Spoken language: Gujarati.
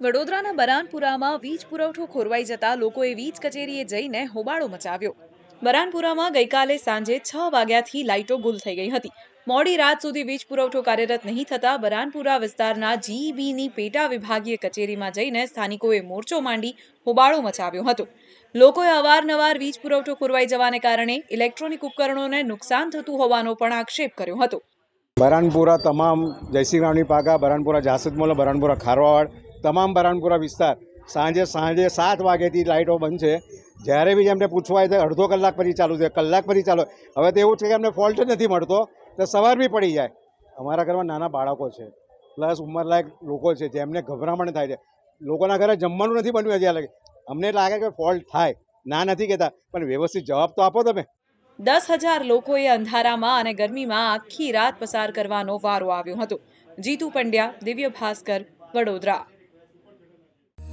વડોદરાના બરાનપુરામાં વીજ પુરવઠો ખોરવાઈ જતા લોકોએ વીજ કચેરીએ જઈને હોબાળો મચાવ્યો. બરાનપુરામાં ગઈકાલે સાંજે છ વાગ્યાથી લાઇટો ગુલ થઈ ગઈ હતી. મોડી રાત સુધી વીજ પુરવઠો કાર્યરત નહીં થતા બરાનપુરા વિસ્તારના જીઈબીની પેટા વિભાગીય કચેરીમાં જઈને સ્થાનિકોએ મોરચો માંડી હોબાળો મચાવ્યો હતો. લોકોએ અવારનવાર વીજ પુરવઠો ખોરવાઈ જવાને કારણે ઇલેક્ટ્રોનિક ઉપકરણોને નુકસાન થતું હોવાનો પણ આક્ષેપ કર્યો હતો. બરાનપુરા તમામ જયસિંહ રાવની પાકા બરાનપુરા જાસદમોલ બરાનપુરા ખારવાવાડ તમામ બરાનપુરા વિસ્તાર સાંજે સાંજે સાત વાગ્યાથી લાઇટો બંધ છે. જ્યારે બી એમને પૂછવા આવે તો અડધો કલાક પછી ચાલુ છે. કલાક પછી ચાલુ. હવે તો એવું છે કે એમને ફોલ્ટ નથી મળતો. તો સવાર બી પડી જાય. અમારા ઘરમાં નાના બાળકો છે. પ્લસ ઉંમરલાયક લોકો છે. જેમને ગભરામણ થાય છે. લોકોના ઘરે જમવાનું નથી બન્યું હજી અલગ અમને લાગે કે ફોલ્ટ થાય. ના નથી કહેતા. પણ વ્યવસ્થિત જવાબ તો આપો તમે. દસ હજાર લોકોએ અંધારામાં અને ગરમીમાં આખી રાત પસાર કરવાનો વારો આવ્યો હતો. Jitu Pandya, Divya Bhaskar, Vadodara.